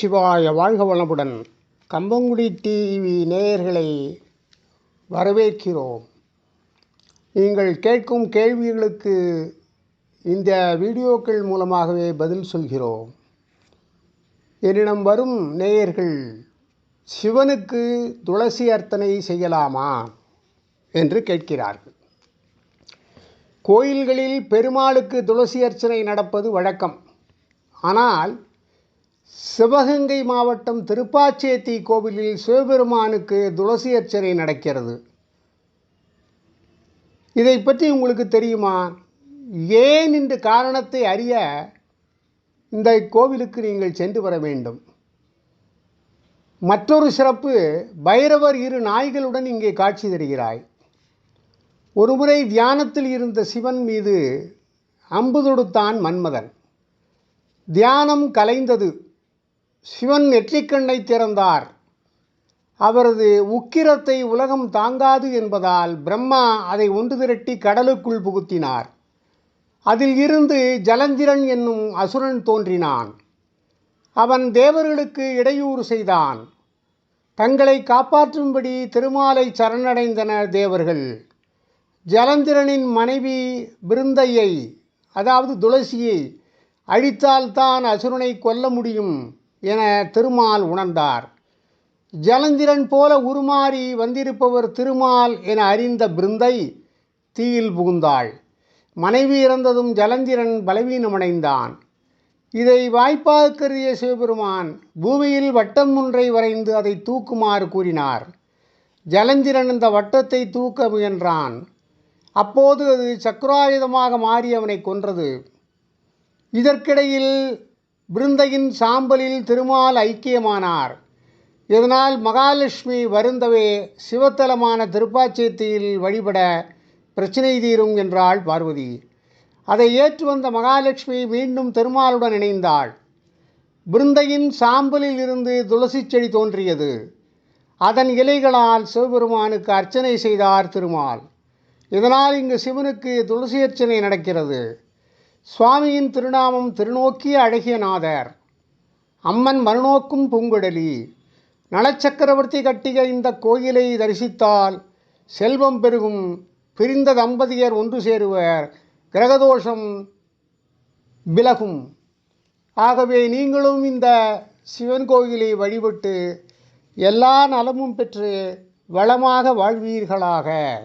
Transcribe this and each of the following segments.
சிவாய வாழ்க வளமுடன். கம்பங்குடி டிவி நேயர்களை வரவேற்கிறோம். நீங்கள் கேட்கும் கேள்விகளுக்கு இந்த வீடியோக்கள் மூலமாகவே பதில் சொல்கிறோம். என்னிடம் வரும் நேயர்கள் சிவனுக்கு துளசி அர்ச்சனை செய்யலாமா? என்று கேட்கிறார்கள். கோயில்களில் பெருமாளுக்கு துளசி அர்ச்சனை நடப்பது வழக்கம். ஆனால் சிவகங்கை மாவட்டம் திருப்பாச்சேத்தி கோவிலில் சிவபெருமானுக்கு துளசி அர்ச்சனை நடக்கிறது. இதை பற்றி உங்களுக்கு தெரியுமா? ஏன் இந்த காரணத்தை அறிய இந்த கோவிலுக்கு நீங்கள் சென்று வர வேண்டும்? மற்றொரு சிறப்பு பைரவர் இரு நாய்களுடன் இங்கே காட்சி தருகிறாய். ஒருமுறை தியானத்தில் இருந்த சிவன் மீது அம்பு தொடுத்தான் மன்மதன். தியானம் கலைந்தது. சிவன் நெற்றிக்கண்ணை திறந்தார். அவரது உக்கிரத்தை உலகம் தாங்காது என்பதால் பிரம்மா அதை ஒன்று திரட்டி கடலுக்குள் புகுத்தினார். அதில் இருந்து ஜலந்திரன் என்னும் அசுரன் தோன்றினான். அவன் தேவர்களுக்கு இடையூறு செய்தான். தங்களை காப்பாற்றும்படி திருமாலை சரணடைந்தனர் தேவர்கள். ஜலந்திரனின் மனைவி பிருந்தையை அதாவது துளசியை அழித்தால்தான் அசுரனை கொல்ல முடியும். என திருமால் உணர்ந்தார். ஜலந்திரன் போல உருமாறி வந்திருப்பவர் திருமால் என அறிந்த பிருந்தை தீயில் புகுந்தாள். மனைவி இறந்ததும் ஜலந்திரன் பலவீனமடைந்தான். இதை வாய்ப்பாக கருதிய சிவபெருமான் பூமியில் வட்டம் ஒன்றை வரைந்து அதை தூக்குமாறு கூறினார். ஜலந்திரன் இந்த வட்டத்தை தூக்க முயன்றான். அப்போது அது சக்கராயுதமாக மாறி அவனை கொன்றது. இதற்கிடையில் பிருந்தையின் சாம்பலில் திருமால் ஐக்கியமானார். இதனால் மகாலட்சுமி வருந்தவே சிவத்தலமான திருப்பாச்சேத்தியில் வழிபட பிரச்சனை தீரும் என்றாள் பார்வதி. அதை ஏற்று வந்த மகாலட்சுமி மீண்டும் திருமாலுடன் இணைந்தாள். பிருந்தையின் சாம்பலில் இருந்து துளசி செடி தோன்றியது. அதன் இலைகளால் சிவபெருமானுக்கு அர்ச்சனை செய்தார் திருமால். இதனால் இங்கு சிவனுக்கு துளசி அர்ச்சனை நடக்கிறது. சுவாமியின் திருநாமம் திருநோக்கிய அழகிய நாதர். அம்மன் மறுநோக்கும் பூங்குடலி நலச்சக்கரவர்த்தி கட்டிய இந்த கோயிலை தரிசித்தால் செல்வம் பெருகும். பிரிந்த தம்பதியர் ஒன்று சேருவர். கிரகதோஷம் விலகும். ஆகவே நீங்களும் இந்த சிவன் கோயிலை வழிபட்டு எல்லா நலமும் பெற்று வளமாக வாழ்வீர்களாக.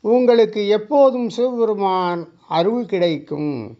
உங்களுக்கு எப்போதும் சிவபெருமான் அருள் கிடைக்கும்.